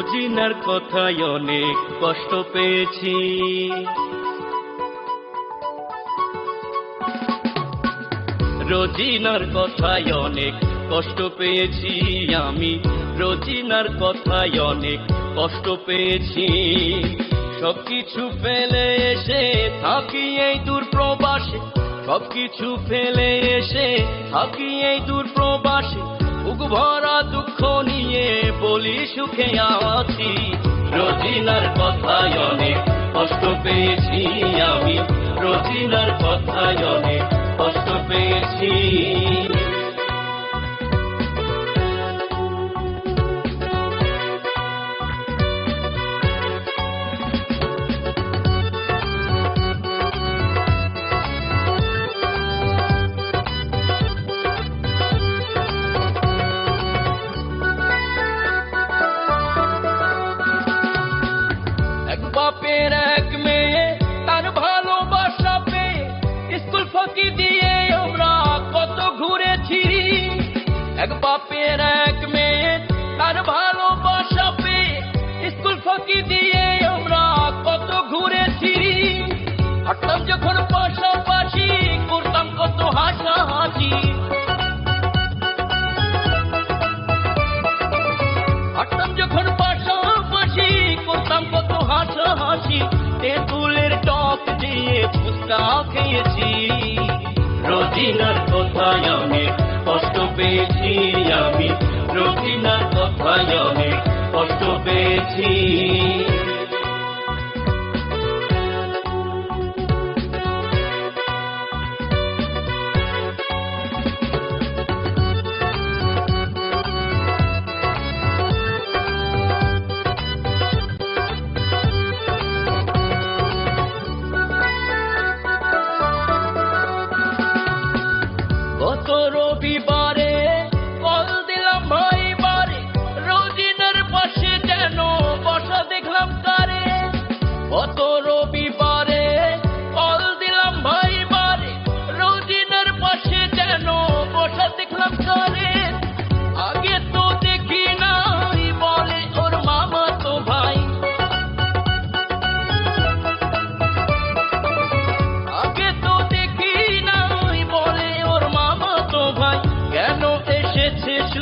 রোজিনার কথায় অনেক কষ্ট পেয়েছি। রোজিনার কথায় অনেক কষ্ট পেয়েছি আমি। রোজিনার কথায় অনেক কষ্ট পেয়েছি। সবকিছু ফেলে এসে থাকি এই দূর প্রবাসে। সবকিছু ফেলে এসে থাকি এই দূর প্রবাসে। বুক ভরা দুঃখ নিয়ে বলি সুখে আছি। রোজিনার কথায় অনেক কষ্ট পেয়েছি আমি। রোজিনার কথায় অনেক fuck. টক দিয়ে ফুচকা খেয়েছি। রোজিনার কথায় অনেক কষ্ট পেয়েছি আমি। রোজিনার কথায় অনেক কষ্ট পেয়েছি।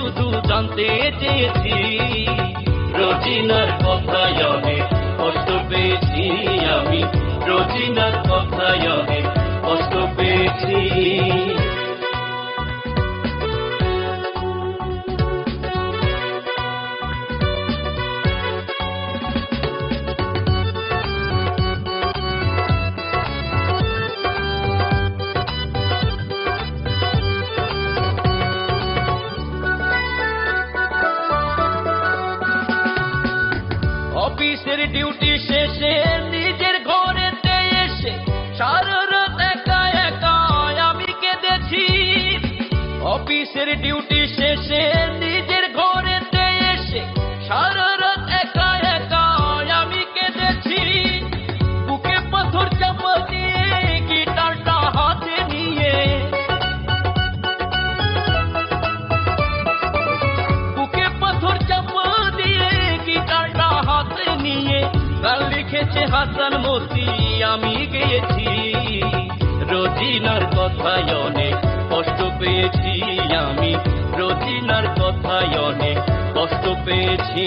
শুধু জানতে চেয়েছি। রোজিনার কথায় অনেক কষ্ট পেয়েছি আমি। রোজিনার কথায় অনেক duty লিখেছে হাসান মতি, আমি গেয়েছি। রোজিনার কথায় অনেক কষ্ট পেয়েছি আমি। রোজিনার কথায় অনেক কষ্ট পেয়েছি।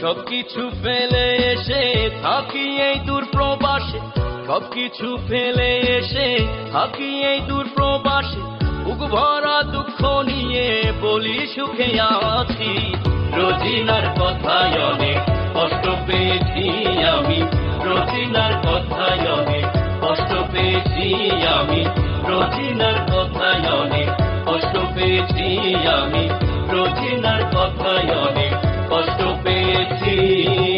সবকিছু ফেলে এসে থাকি এই দূর প্রবাসে। সবকিছু ফেলে এসে থাকি এই দূর প্রবাসে। বুক ভরা দুঃখ নিয়ে বলি সুখে আছি। রোজিনার কথায় অনেক পেয়েছি আমি রচিনার কথায় অনেক কষ্ট পেয়েছি আমি রচিনার কথায় অনেক কষ্ট পেয়েছি।